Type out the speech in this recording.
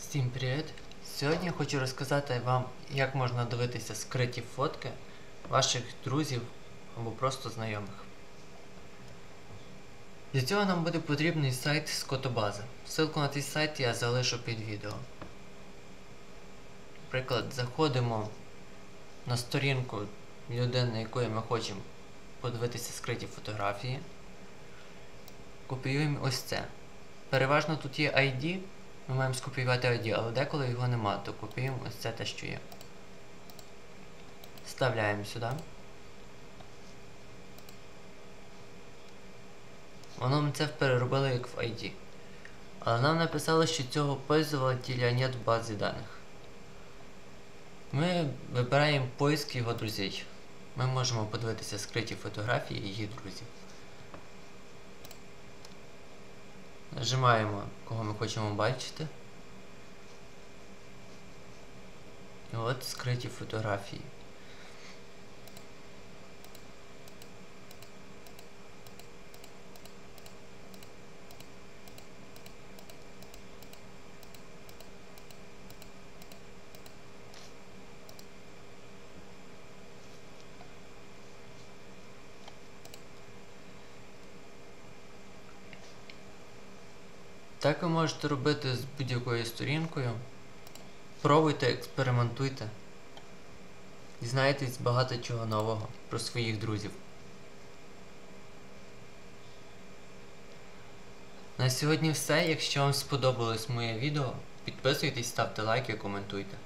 Всім привіт! Сьогодні я хочу розказати вам, як можна дивитися скриті фотки ваших друзів або просто знайомих. Для цього нам буде потрібний сайт з котобази. Ссылку на цей сайт я залишу під відео. Наприклад, заходимо на сторінку людини, якої ми хочемо подивитися скриті фотографії. Копіюємо ось це. Переважно тут є ID, ми маємо скопіювати ID, але деколи його нема, то копіюємо ось це те, що є. Вставляємо сюди. Воно ми це переробило як в ID. Але нам написали, що цього пользователя нет в базі даних. Ми вибираємо поиск його друзей. Ми можемо подивитися скриті фотографії їх друзів. Нажимаємо, кого ми хочемо бачити. І от скриті фотографії. Так ви можете робити з будь-якою сторінкою. Пробуйте, експериментуйте. Дізнаєтесь багато чого нового про своїх друзів. На сьогодні все. Якщо вам сподобалось моє відео, підписуйтесь, ставте лайки, коментуйте.